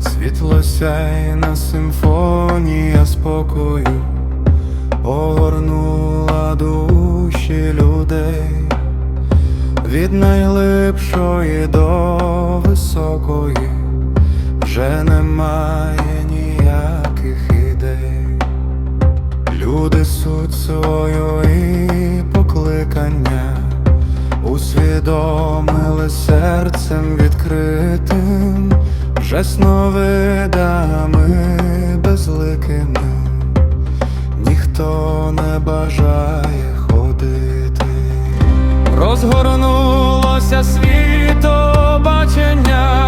Світло сяйна симфонія спокою огорнула душі людей від найлипшої до високої вже немає. Буде суть свою і покликання, усвідомили серцем відкритим, вже сновидами безликими, ніхто не бажає ходити, розгорнулося світобачення.